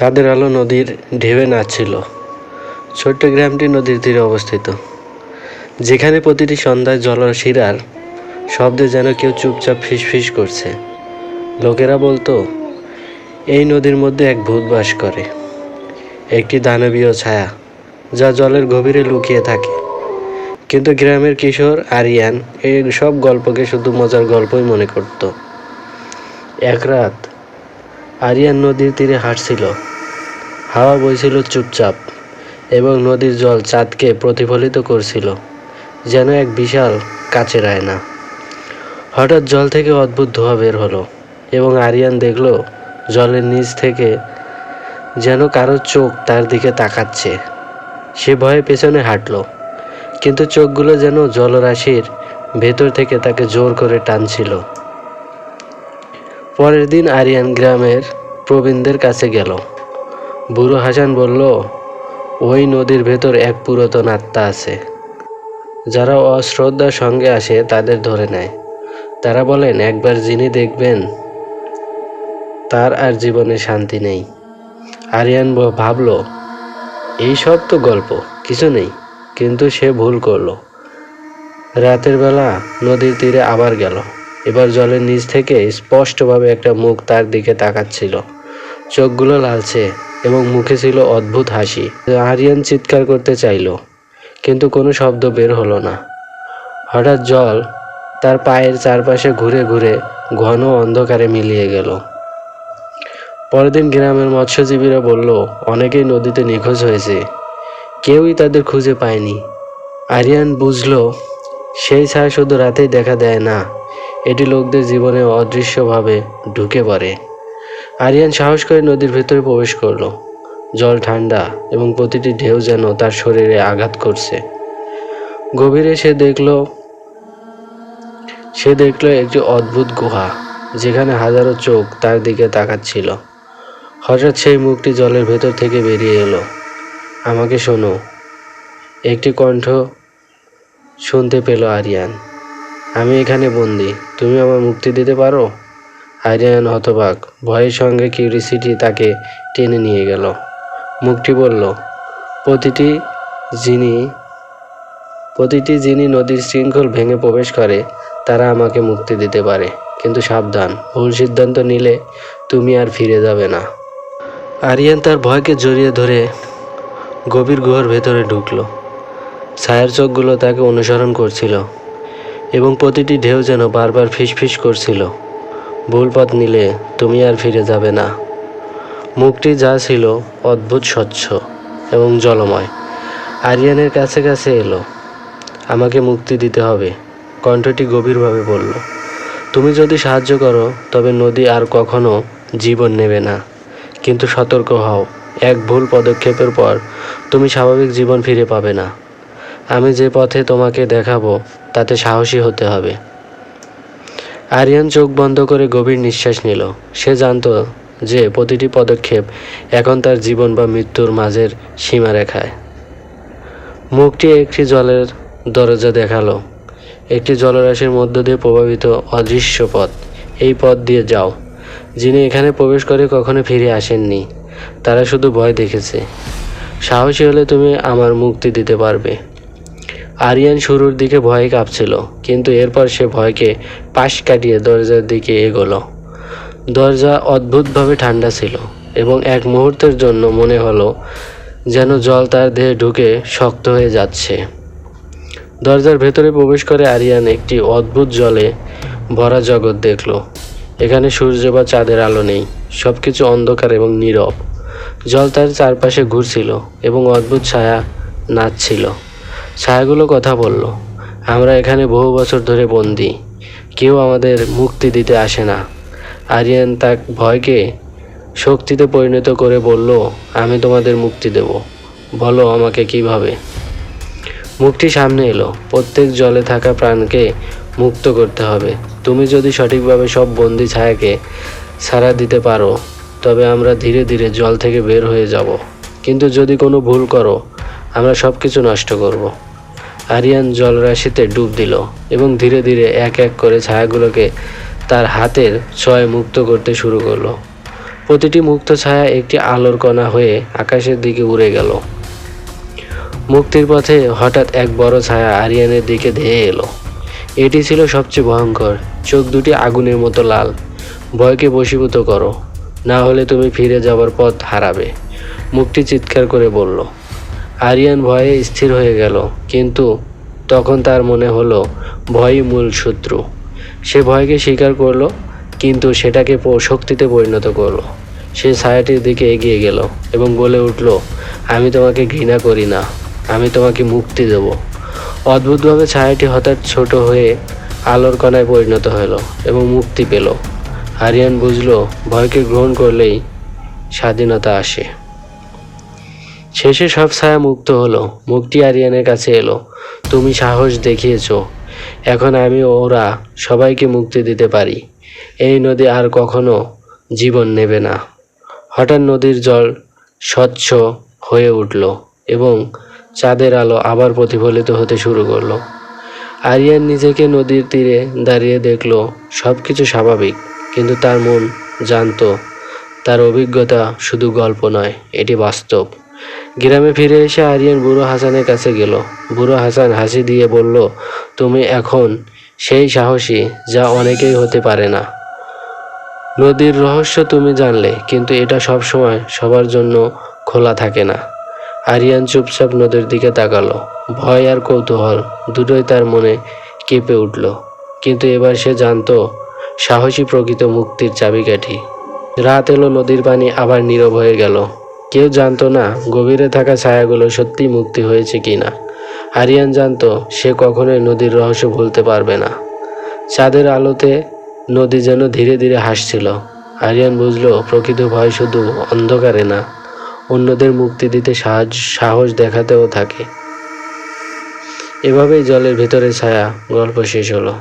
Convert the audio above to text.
চাঁদের আলো নদীর ঢেউয়ে নাচছিল। ছোট্ট গ্রামটি নদীর তীরে অবস্থিত। যেখানে প্রতিটি সন্ধ্যায় জলশিরার শব্দে যেন কেউ চুপচাপ ফিসফিস করছে। লোকেরা বলতো, এই নদীর মধ্যে এক ভূত বাস করে। একটি দানবীয় ছায়া, যা জলের গভীরে লুকিয়ে থাকে। কিন্তু গ্রামের কিশোর আরিয়ান এই সব গল্পকে শুধু মজার গল্পই মনে করত। এক রাত, আরিয়ান নদীর তীরে হাঁটছিল। হাওয়া বইছিল চুপচাপ এবং নদীর জল চাঁদকে প্রতিফলিত করছিল, যেন এক বিশাল কাচের আয়না। হঠাৎ জল থেকে অদ্ভুত ধোঁয়া বের হলো এবং আরিয়ান দেখল, জলের নিচ থেকে যেন কারও চোখ তার দিকে তাকাচ্ছে। সে ভয়ে পেছনে হাঁটলো, কিন্তু চোখগুলো যেন জলরাশির ভেতর থেকে তাকে জোর করে টানছিল। পরের দিন আরিয়ান গ্রামের প্রবীণদের কাছে গেল। বুড়ো হাসান বলল, ওই নদীর ভেতর এক পুরাতন আত্মা আছে। যারা অশ্রদ্ধার সঙ্গে আসে, তাদের ধরে নেয়। তারা বলেন, একবার যিনি দেখবেন, তার আর জীবনে শান্তি নেই। আরিয়ান ভাবল, এই সব তো গল্প, কিছু নেই। কিন্তু সে ভুল করল। রাতের বেলা নদীর তীরে আবার গেল। এবার জলের নিচ থেকে স্পষ্টভাবে একটা মুখ তার দিকে তাকাচ্ছিল। চোখগুলো লালচে। এবং মুখে ছিল অদ্ভুত হাসি। আরিয়ান চিৎকার করতে চাইলো, কিন্তু কোনো শব্দ বের হলো না। হঠাৎ জল তার পায়ের চারপাশে ঘুরে ঘুরে ঘন অন্ধকারে মিলিয়ে গেল। পরের দিন গ্রামের মৎস্যজীবীরা বলল, অনেকেই নদীতে নিখোঁজ হয়েছে। কেউই তাদের খুঁজে পায়নি। আরিয়ান বুঝলো, সেই ছায়া শুধু রাতেই দেখা দেয় না, এটি লোকদের জীবনে অদৃশ্যভাবে ঢুকে পড়ে। আরিয়ান সাহস করে নদীর ভেতরে প্রবেশ করল। জল ঠান্ডা এবং প্রতিটি ঢেউ যেন তার শরীরে আঘাত করছে। গভীরে সে দেখল সে দেখল একটি অদ্ভুত গুহা, যেখানে হাজারো চোখ তার দিকে তাকাচ্ছিল। হঠাৎ সেই মুখটি জলের ভেতর থেকে বেরিয়ে এলো। আমাকে শোনো, একটি কণ্ঠ শুনতে পেল আরিয়ান। আমি এখানে বন্দি, তুমি আমার মুক্তি দিতে পারো? আরিয়ান হতবাক ভয়ের সঙ্গে কিউরিসিটি তাকে টেনে নিয়ে গেল। মুখটি বলল, প্রতিটি যিনি প্রতিটি যিনি নদীর শৃঙ্খল ভেঙে প্রবেশ করে, তারা আমাকে মুক্তি দিতে পারে। কিন্তু সাবধান, ভুল সিদ্ধান্ত নিলে তুমি আর ফিরে যাবে না। আরিয়ান তার ভয়কে জড়িয়ে ধরে গভীর গুহার ভেতরে ঢুকলো। ছায়ার চোখগুলো তাকে অনুসরণ করছিল এবং প্রতিটি ঢেউ যেন বারবার ফিসফিস করছিল। ভুল পথ নিলে তুমি আর ফিরে যাবে না। মুখটি যা ছিল অদ্ভুত স্বচ্ছ এবং জলময়। আরিয়ানের কাছে কাছে এলো। আমাকে মুক্তি দিতে হবে, কণ্ঠটি গভীরভাবে বলল। তুমি যদি সাহায্য করো, তবে নদী আর কখনো জীবন নেবে না। কিন্তু সতর্ক হও, এক ভুল পদক্ষেপের পর তুমি স্বাভাবিক জীবন ফিরে পাবে না। আমি যে পথে তোমাকে দেখাবো, তাতে সাহসী হতে হবে। আরিয়ান চোখ বন্ধ করে গভীর নিঃশ্বাস নিল। সে জানতো যে প্রতিটি পদক্ষেপ এখন তার জীবন বা মৃত্যুর মাঝের সীমারেখায়। মুখটি একটি জলের দরজা দেখাল। একটি জলরাশির মধ্য দিয়ে প্রভাবিত অদৃশ্য পথ। এই পথ দিয়ে যাও। যিনি এখানে প্রবেশ করে কখনো ফিরে আসেননি, তারা শুধু ভয় দেখেছে। সাহসী হলে তুমি আমার মুক্তি দিতে পারবে। আরিয়ান শুরুর দিকে ভয়ে কাঁপছিল, কিন্তু এরপর সে ভয়কে পাশ কাটিয়ে দরজার দিকে এগোলো। দরজা অদ্ভুতভাবে ঠান্ডা ছিল এবং এক মুহূর্তের জন্য মনে হলো যেন জল তার দেহে ঢুকে শক্ত হয়ে যাচ্ছে। দরজার ভেতরে প্রবেশ করে আরিয়ান একটি অদ্ভুত জলে ভরা জগৎ দেখল। এখানে সূর্য বা চাঁদের আলো নেই সব কিছু অন্ধকার এবং নীরব। জল তার চারপাশে ঘুরছিল এবং অদ্ভুত ছায়া নাচছিল। ছায়াগুলো কথা বলল, আমরা এখানে বহু বছর ধরে বন্দি। কেউ আমাদের মুক্তি দিতে আসে না। আরিয়ান তাক ভয়কে শক্তিতে পরিণত করে বলল, আমি তোমাদের মুক্তি দেব। বলো আমাকে কীভাবে? মুক্তি সামনে এলো। প্রত্যেক জলে থাকা প্রাণকে মুক্ত করতে হবে। তুমি যদি সঠিকভাবে সব বন্দি ছায়াকে ছাড়া দিতে পারো, তবে আমরা ধীরে ধীরে জল থেকে বের হয়ে যাব। কিন্তু যদি কোনো ভুল করো আমরা সব কিছু নষ্ট করব। আরিয়ান জলরাশিতে ডুব দিল এবং ধীরে ধীরে এক এক করে ছায়াগুলোকে তার হাতের ছয় মুক্ত করতে শুরু করল। প্রতিটি মুক্ত ছায়া একটি আলোর কণা হয়ে আকাশের দিকে উড়ে গেল। মুক্তির পথে হঠাৎ এক বড় ছায়া আরিয়ানের দিকে ধেয়ে এলো। এটি ছিল সবচেয়ে ভয়ঙ্কর। চোখ দুটি আগুনের মতো লাল। ভয়কে বশীভূত করো। না হলে তুমি ফিরে যাওয়ার পথ হারাবে। মুক্তি চিৎকার করে বলল আরিয়ান ভয়ে স্থির হয়ে গেল, কিন্তু তখন তার মনে হলো, ভয়ই মূল শত্রু। সে ভয়কে স্বীকার করল, কিন্তু সেটাকে শক্তিতে পরিণত করল। সে ছায়াটির দিকে এগিয়ে গেল এবং বলে উঠল, আমি তোমাকে ঘৃণা করি না, আমি তোমাকে মুক্তি দেব। অদ্ভুতভাবে ছায়াটি হঠাৎ ছোট হয়ে আলোর কণায় পরিণত হলো এবং মুক্তি পেল। আরিয়ান বুঝলো, ভয়কে গ্রহণ করলেই স্বাধীনতা আসে। শেষে সব ছায়া মুক্ত হলো। মুক্তি আরিয়ানের কাছে এলো। তুমি সাহস দেখিয়েছো। এখন আমি ওরা সবাইকে মুক্তি দিতে পারি। এই নদী আর কখনো জীবন নেবে না। হঠাৎ নদীর জল স্বচ্ছ হয়ে উঠল এবং চাঁদের আলো আবার প্রতিফলিত হতে শুরু করল। আরিয়ান নিজেকে নদীর তীরে দাঁড়িয়ে দেখল সব কিছু স্বাভাবিক, কিন্তু তার মন জানতো, তার অভিজ্ঞতা শুধু গল্প নয়, এটি বাস্তব। গ্রামে ফিরে এসে আরিয়ান বুড়ো হাসানের কাছে গেল। বুড়ো হাসান হাসি দিয়ে বলল, তুমি এখন সেই সাহসী যা অনেকেই হতে পারে না। নদীর রহস্য তুমি জানলে, কিন্তু এটা সব সময় সবার জন্য খোলা থাকে না। আরিয়ান চুপচাপ নদীর দিকে তাকালো। ভয় আর কৌতূহল দুটোই তার মনে কেঁপে উঠল। কিন্তু এবার সে জানতো, সাহসী প্রকৃত মুক্তির চাবিকাঠি। রাত এলো, নদীর পানি আবার নীরব হয়ে গেল। কেউ জানতো না গভীরে থাকা ছায়াগুলো সত্যি মুক্তি হয়েছে কিনা। আরিয়ান জানতো সে কখনোই নদীর রহস্য ভুলতে পারবে না। চাঁদের আলোতে নদী যেন ধীরে ধীরে হাসছিল। আরিয়ান বুঝলো, প্রকৃত ভয় শুধু অন্ধকারে না, অন্যদের মুক্তি দিতে সাহায্য, সাহস দেখাতেও থাকে। এভাবেই জলের ভিতরে ছায়া গল্প শেষ হলো।